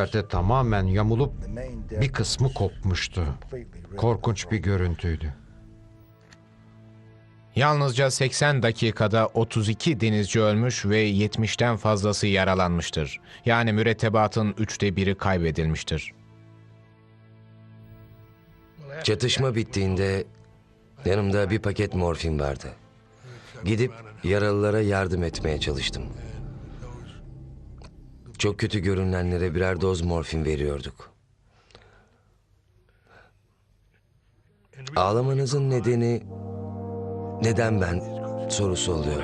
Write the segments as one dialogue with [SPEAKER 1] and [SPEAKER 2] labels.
[SPEAKER 1] Perde tamamen yamulup bir kısmı kopmuştu. Korkunç bir görüntüydü.
[SPEAKER 2] Yalnızca 80 dakikada 32 denizci ölmüş ve 70'ten fazlası yaralanmıştır. Yani mürettebatın üçte biri kaybedilmiştir.
[SPEAKER 3] Çatışma bittiğinde yanımda bir paket morfin vardı. Gidip yaralılara yardım etmeye çalıştım. Çok kötü görünenlere birer doz morfin veriyorduk. Ağlamanızın nedeni neden ben sorusu oluyor.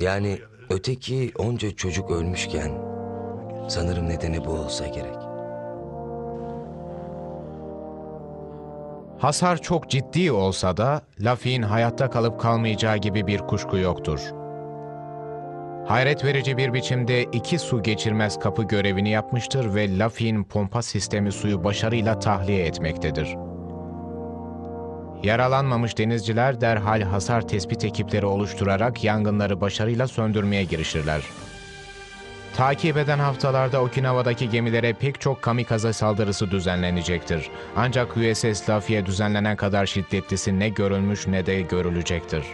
[SPEAKER 3] Yani öteki onca çocuk ölmüşken sanırım nedeni bu olsa gerek.
[SPEAKER 2] Hasar çok ciddi olsa da Lafi'nin hayatta kalıp kalmayacağı gibi bir kuşku yoktur. Hayret verici bir biçimde iki su geçirmez kapı görevini yapmıştır ve Lafi'nin pompa sistemi suyu başarıyla tahliye etmektedir. Yaralanmamış denizciler derhal hasar tespit ekipleri oluşturarak yangınları başarıyla söndürmeye girişirler. Takip eden haftalarda Okinawa'daki gemilere pek çok kamikaze saldırısı düzenlenecektir. Ancak USS Lafayette düzenlenen kadar şiddetlisi ne görülmüş ne de görülecektir.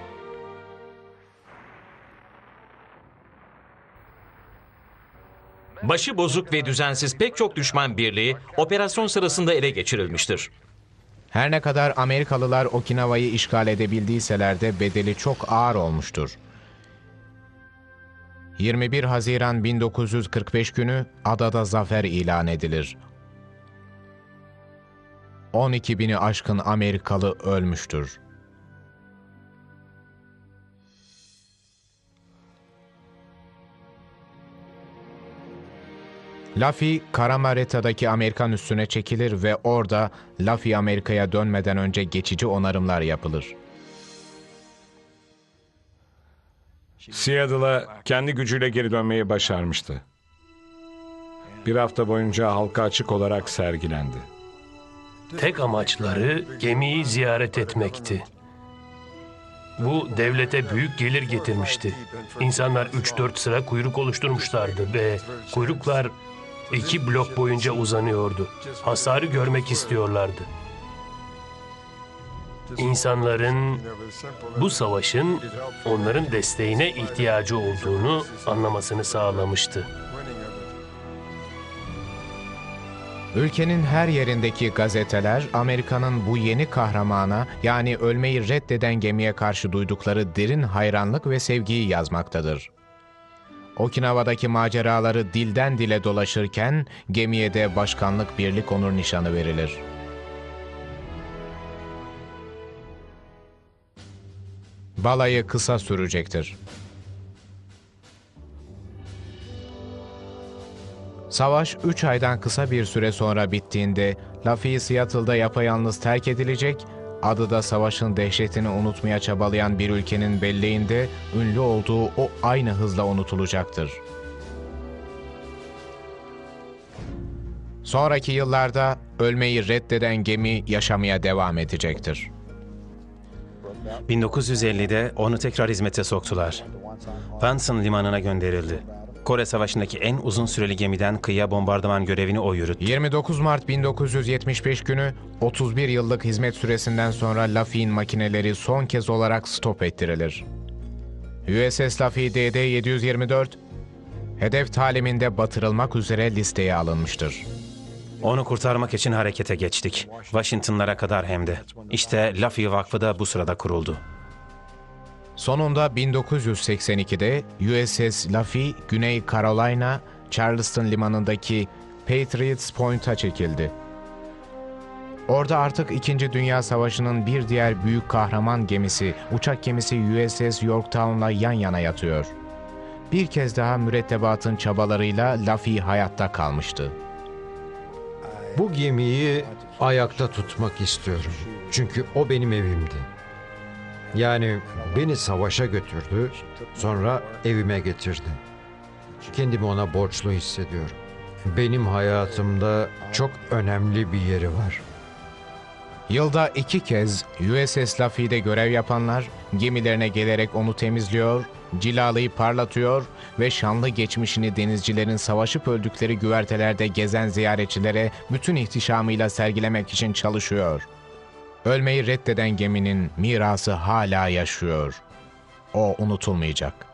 [SPEAKER 4] Başı bozuk ve düzensiz pek çok düşman birliği operasyon sırasında ele geçirilmiştir.
[SPEAKER 2] Her ne kadar Amerikalılar Okinawa'yı işgal edebildiyseler de bedeli çok ağır olmuştur. 21 Haziran 1945 günü adada zafer ilan edilir. 12 bini aşkın Amerikalı ölmüştür. Laffy, Karamareta'daki Amerikan üssüne çekilir ve orada Laffy Amerika'ya dönmeden önce geçici onarımlar yapılır.
[SPEAKER 5] Seattle'a kendi gücüyle geri dönmeyi başarmıştı. Bir hafta boyunca halka açık olarak sergilendi.
[SPEAKER 6] Tek amaçları gemiyi ziyaret etmekti. Bu devlete büyük gelir getirmişti. İnsanlar 3-4 sıra kuyruk oluşturmuşlardı ve kuyruklar iki blok boyunca uzanıyordu. Hasarı görmek istiyorlardı. İnsanların bu savaşın onların desteğine ihtiyacı olduğunu anlamasını sağlamıştı.
[SPEAKER 2] Ülkenin her yerindeki gazeteler Amerika'nın bu yeni kahramana yani ölmeyi reddeden gemiye karşı duydukları derin hayranlık ve sevgiyi yazmaktadır. Okinawa'daki maceraları dilden dile dolaşırken gemiye de başkanlık birlik onur nişanı verilir. Balayı kısa sürecektir. Savaş 3 aydan kısa bir süre sonra bittiğinde Laffy Seattle'da yapayalnız terk edilecek, adı da savaşın dehşetini unutmaya çabalayan bir ülkenin belleğinde ünlü olduğu o aynı hızla unutulacaktır. Sonraki yıllarda ölmeyi reddeden gemi yaşamaya devam edecektir.
[SPEAKER 7] 1950'de onu tekrar hizmete soktular. Vanson limanına gönderildi. Kore Savaşı'ndaki en uzun süreli gemiden kıyıya bombardıman görevini o yürüttü.
[SPEAKER 2] 29 Mart 1975 günü 31 yıllık hizmet süresinden sonra Laffy'nin makineleri son kez olarak stop ettirilir. USS Laffy DD-724 hedef taliminde batırılmak üzere listeye alınmıştır.
[SPEAKER 7] Onu kurtarmak için harekete geçtik. Washington'lara kadar hem de. İşte Laffy Vakfı da bu sırada kuruldu.
[SPEAKER 2] Sonunda 1982'de USS Laffy, Güney Carolina, Charleston limanındaki Patriots Point'a çekildi. Orada artık İkinci Dünya Savaşı'nın bir diğer büyük kahraman gemisi, uçak gemisi USS Yorktown'la yan yana yatıyor. Bir kez daha mürettebatın çabalarıyla Laffy hayatta kalmıştı.
[SPEAKER 1] Bu gemiyi ayakta tutmak istiyorum. Çünkü o benim evimdi. Yani beni savaşa götürdü, sonra evime getirdi. Kendimi ona borçlu hissediyorum. Benim hayatımda çok önemli bir yeri var.
[SPEAKER 2] Yılda iki kez USS Laffy'de görev yapanlar gemilerine gelerek onu temizliyor cilalayıp parlatıyor ve şanlı geçmişini denizcilerin savaşıp öldükleri güvertelerde gezen ziyaretçilere bütün ihtişamıyla sergilemek için çalışıyor. Ölmeyi reddeden geminin mirası hala yaşıyor. O unutulmayacak.